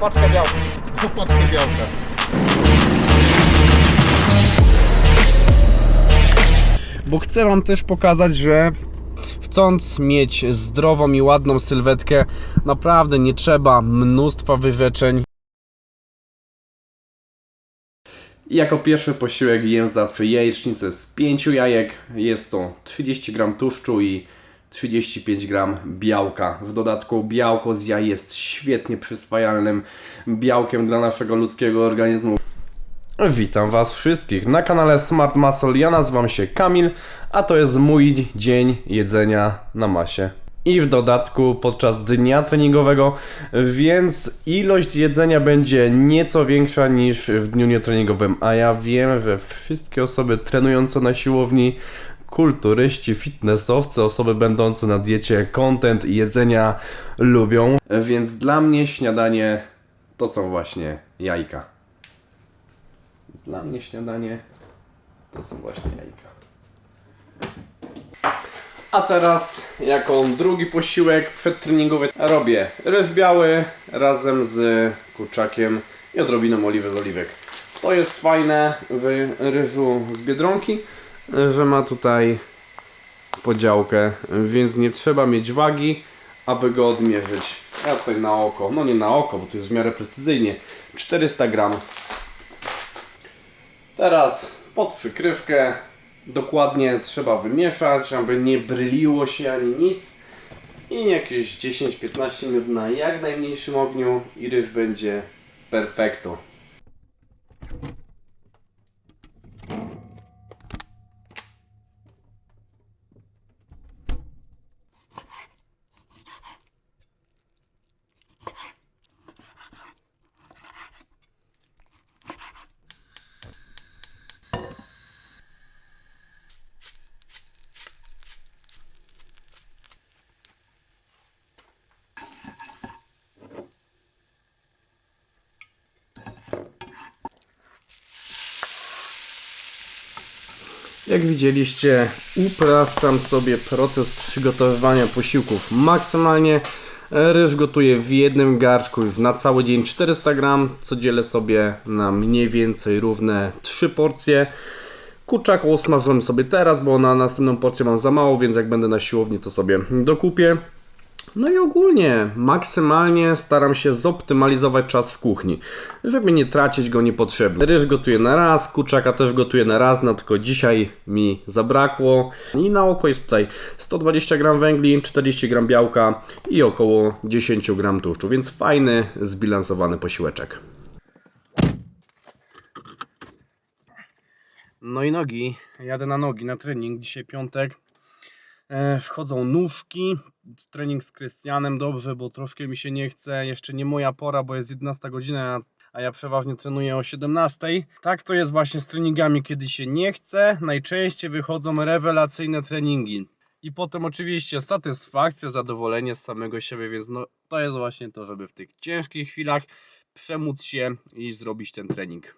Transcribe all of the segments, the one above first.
paczkę białka. Paczkę białka. bo chcę Wam też pokazać, że chcąc mieć zdrową i ładną sylwetkę, naprawdę nie trzeba mnóstwa wyrzeczeń. Jako pierwszy posiłek jem zawsze jajecznicę z 5 jajek. Jest to 30 g tłuszczu i 35 g białka. W dodatku białko z jaj jest świetnie przyswajalnym białkiem dla naszego ludzkiego organizmu. Witam Was wszystkich na kanale Smart Muscle. Ja nazywam się Kamil, a to jest mój dzień jedzenia na masie. I w dodatku podczas dnia treningowego, więc ilość jedzenia będzie nieco większa niż w dniu nietreningowym. A ja wiem, że wszystkie osoby trenujące na siłowni, kulturyści, fitnessowcy, osoby będące na diecie, content i jedzenia lubią. Więc dla mnie śniadanie to są właśnie jajka. Dla mnie śniadanie to są właśnie jajka. A teraz, jako drugi posiłek przedtreningowy, robię ryż biały razem z kurczakiem i odrobiną oliwy z oliwek. To jest fajne w ryżu z Biedronki, że ma tutaj podziałkę, więc nie trzeba mieć wagi, aby go odmierzyć. Ja tutaj na oko, no nie na oko, bo tu jest w miarę precyzyjnie, 400 gram Teraz pod przykrywkę dokładnie trzeba wymieszać, aby nie bryliło się ani nic. I jakieś 10-15 minut na jak najmniejszym ogniu i ryż będzie perfekto. Jak widzieliście, upraszczam sobie proces przygotowywania posiłków maksymalnie. Ryż gotuję w jednym garczku już na cały dzień 400 gram, co dzielę sobie na mniej więcej równe 3 porcje. Kurczak usmażyłem sobie teraz, bo na następną porcję mam za mało, więc jak będę na siłowni to sobie dokupię. No i ogólnie maksymalnie staram się zoptymalizować czas w kuchni, żeby nie tracić go niepotrzebnie. Ryż gotuję na raz, kurczaka też gotuję na raz, no tylko dzisiaj mi zabrakło. I na oko jest tutaj 120 gram węgli, 40 gram białka i około 10 gram tłuszczu, więc fajny, zbilansowany posiłeczek. No i nogi, jadę na nogi, na trening, dzisiaj piątek. E, wchodzą nóżki, trening z Krystianem dobrze, bo troszkę mi się nie chce, jeszcze nie moja pora, bo jest 11 godzina, a- ja przeważnie trenuję o 17. Tak to jest właśnie z treningami, kiedy się nie chce, najczęściej wychodzą rewelacyjne treningi. I potem oczywiście satysfakcja, zadowolenie z samego siebie, więc no, to jest właśnie to, żeby w tych ciężkich chwilach przemóc się i zrobić ten trening.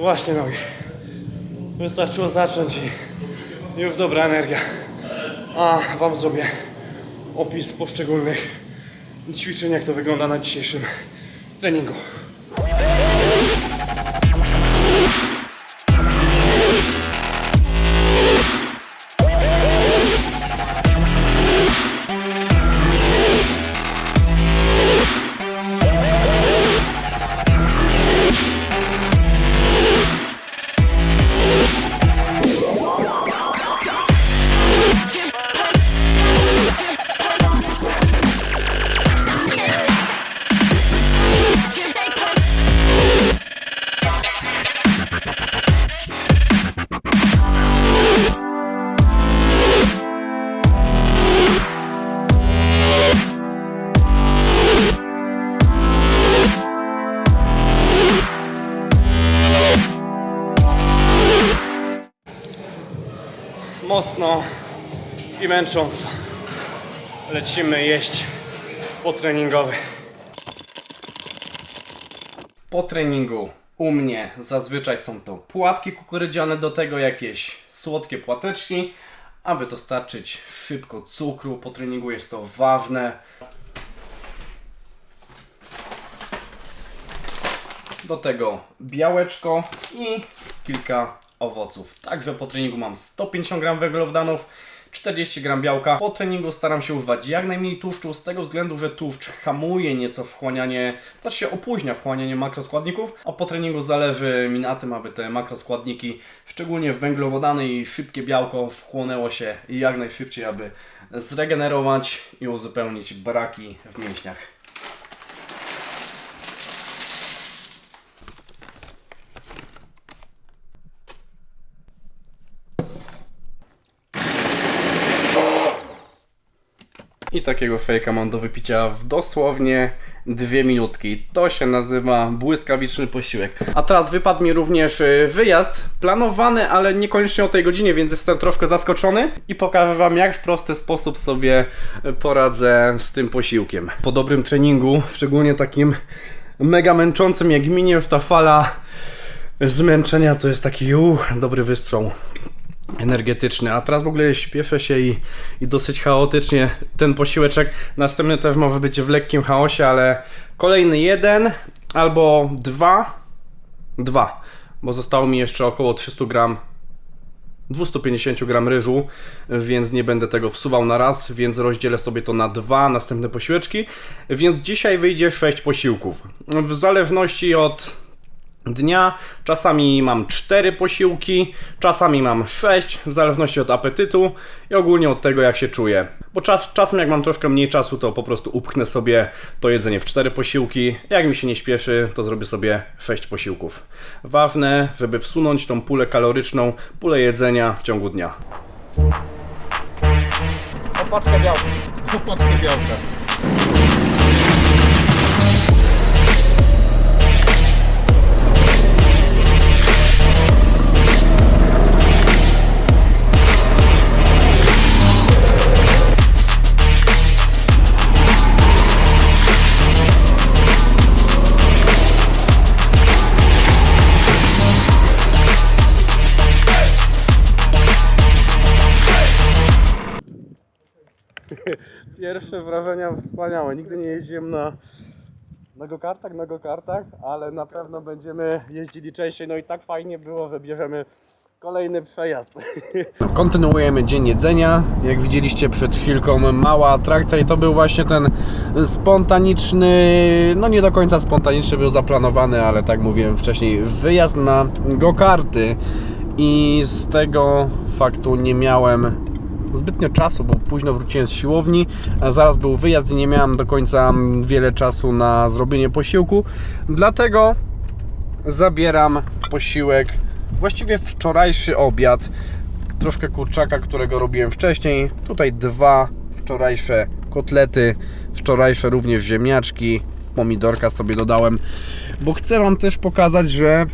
Właśnie nogi. Wystarczyło zacząć i już dobra energia. A Wam zrobię opis poszczególnych ćwiczeń, jak to wygląda na dzisiejszym treningu. Mocno i męcząco. Lecimy jeść potreningowy. Po treningu u mnie zazwyczaj są to płatki kukurydziane, do tego jakieś słodkie płateczki, aby dostarczyć szybko cukru. Po treningu jest to ważne. Do tego białeczko i kilka owoców. Także po treningu mam 150 g węglowodanów, 40 g białka. Po treningu staram się używać jak najmniej tłuszczu z tego względu, że tłuszcz hamuje nieco wchłanianie, znaczy się opóźnia wchłanianie makroskładników, a po treningu zależy mi na tym, aby te makroskładniki, szczególnie węglowodany i szybkie białko wchłonęło się jak najszybciej, aby zregenerować i uzupełnić braki w mięśniach. I takiego fejka mam do wypicia w dosłownie dwie minutki. To się nazywa błyskawiczny posiłek. A teraz wypadł mi również y, wyjazd planowany, ale niekoniecznie o tej godzinie, więc jestem troszkę zaskoczony i pokażę Wam, jak w prosty sposób sobie poradzę z tym posiłkiem. Po dobrym treningu, szczególnie takim mega męczącym, jak minie już ta fala zmęczenia, to jest taki uh, dobry wystrzał energetyczny, a teraz w ogóle śpieszę się i, i dosyć chaotycznie ten posiłeczek. Następny też może być w lekkim chaosie, ale kolejny jeden albo dwa, dwa, bo zostało mi jeszcze około 300 gram 250 gram ryżu, więc nie będę tego wsuwał na raz, więc rozdzielę sobie to na dwa następne posiłeczki. Więc dzisiaj wyjdzie 6 posiłków. W zależności od dnia. Czasami mam 4 posiłki, czasami mam 6, w zależności od apetytu i ogólnie od tego, jak się czuję. Bo czas, czasem, jak mam troszkę mniej czasu, to po prostu upchnę sobie to jedzenie w 4 posiłki. Jak mi się nie śpieszy, to zrobię sobie 6 posiłków. Ważne, żeby wsunąć tą pulę kaloryczną, pulę jedzenia w ciągu dnia. Opaczkę białka. Popaczkę białka. Pierwsze wrażenia wspaniałe. Nigdy nie jeździłem na, na go-kartach, na ale na pewno będziemy jeździli częściej. No i tak fajnie było, że bierzemy kolejny przejazd. Kontynuujemy dzień jedzenia. Jak widzieliście przed chwilką, mała atrakcja i to był właśnie ten spontaniczny, no nie do końca spontaniczny, był zaplanowany, ale tak mówiłem wcześniej, wyjazd na go-karty. I z tego faktu nie miałem zbytnio czasu, bo późno wróciłem z siłowni, zaraz był wyjazd i nie miałem do końca wiele czasu na zrobienie posiłku. Dlatego zabieram posiłek, właściwie wczorajszy obiad, troszkę kurczaka, którego robiłem wcześniej. Tutaj dwa wczorajsze kotlety, wczorajsze również ziemniaczki, pomidorka sobie dodałem, bo chcę Wam też pokazać, że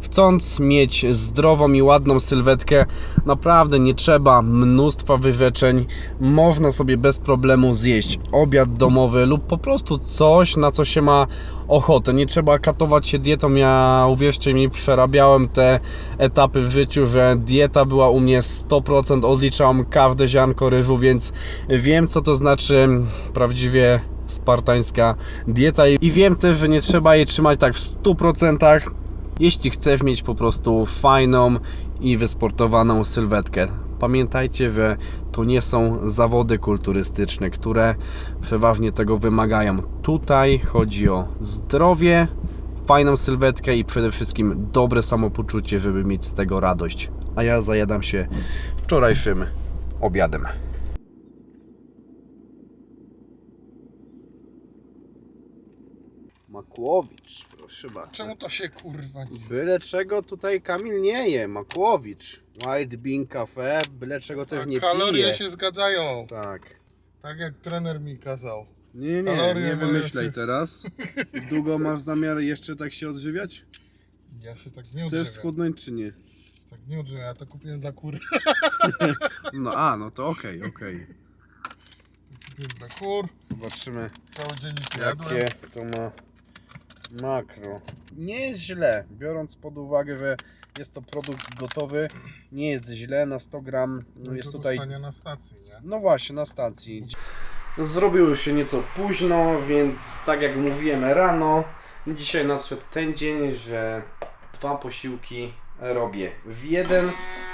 chcąc mieć zdrową i ładną sylwetkę, naprawdę nie trzeba mnóstwa wyrzeczeń. Można sobie bez problemu zjeść obiad domowy lub po prostu coś, na co się ma ochotę. Nie trzeba katować się dietą. Ja uwierzcie mi, przerabiałem te etapy w życiu, że dieta była u mnie 100%, odliczałem każde ziarnko ryżu, więc wiem co to znaczy prawdziwie spartańska dieta i wiem też, że nie trzeba jej trzymać tak w 100%, jeśli chcesz mieć po prostu fajną i wysportowaną sylwetkę. Pamiętajcie, że to nie są zawody kulturystyczne, które przeważnie tego wymagają. Tutaj chodzi o zdrowie, fajną sylwetkę i przede wszystkim dobre samopoczucie, żeby mieć z tego radość. A ja zajadam się wczorajszym obiadem. Makłowicz, proszę bardzo. Czemu to się kurwa nie... Byle czego tutaj Kamil nie je, Makłowicz. White Bean Cafe, byle czego też nie Kalorie pije. się zgadzają. Tak. Tak jak trener mi kazał. Nie, nie, Kalorie nie wymyślaj teraz. Długo masz zamiar jeszcze tak się odżywiać? Ja się tak nie Chcesz odżywiam. schudnąć czy nie? Tak Tak nie odżyłem, ja to kupiłem dla kury. No a, no to okej, okej. Kupiłem dla kur. Zobaczymy Cały dzień nic nie jadłem. jakie to ma makro. Nie jest źle, biorąc pod uwagę, że jest to produkt gotowy, nie jest źle na 100 gram. No jest to tutaj na stacji, nie? No właśnie, na stacji. Zrobiło się nieco późno, więc tak jak mówiłem rano, dzisiaj nadszedł ten dzień, że dwa posiłki robię w jeden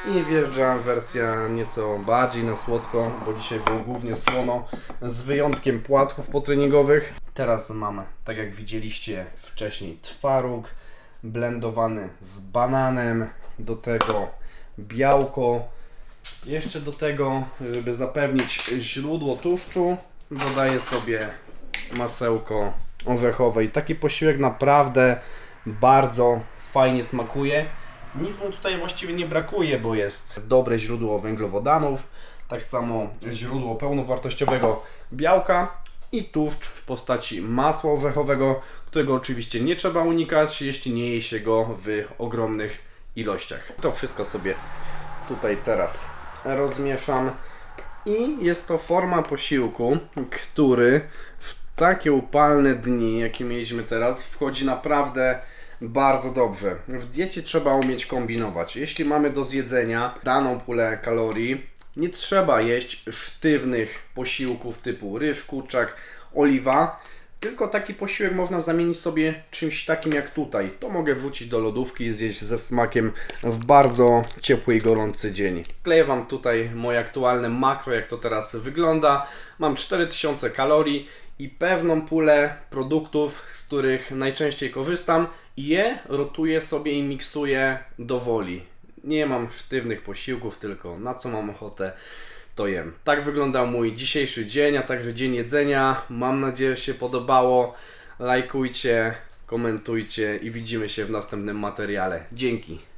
i wjeżdża wersja nieco bardziej na słodko, bo dzisiaj było głównie słono, z wyjątkiem płatków potreningowych. Teraz mamy, tak jak widzieliście wcześniej, twaróg blendowany z bananem, do tego białko, jeszcze do tego, żeby zapewnić źródło tłuszczu, dodaję sobie masełko orzechowe i taki posiłek naprawdę bardzo fajnie smakuje. Nic mu tutaj właściwie nie brakuje, bo jest dobre źródło węglowodanów, tak samo źródło pełnowartościowego białka i tłuszcz w postaci masła orzechowego, którego oczywiście nie trzeba unikać, jeśli nie je się go w ogromnych ilościach. To wszystko sobie tutaj teraz rozmieszam i jest to forma posiłku, który w takie upalne dni, jakie mieliśmy teraz, wchodzi naprawdę bardzo dobrze. W diecie trzeba umieć kombinować. Jeśli mamy do zjedzenia daną pulę kalorii, nie trzeba jeść sztywnych posiłków typu ryż, kurczak, oliwa, tylko taki posiłek można zamienić sobie czymś takim jak tutaj. To mogę wrzucić do lodówki i zjeść ze smakiem w bardzo ciepły i gorący dzień. Kleję Wam tutaj moje aktualne makro, jak to teraz wygląda. Mam 4000 kalorii i pewną pulę produktów, z których najczęściej korzystam i je rotuję sobie i miksuję do woli. Nie mam sztywnych posiłków, tylko na co mam ochotę to jem. Tak wyglądał mój dzisiejszy dzień, a także dzień jedzenia. Mam nadzieję, że się podobało. Lajkujcie, komentujcie i widzimy się w następnym materiale. Dzięki.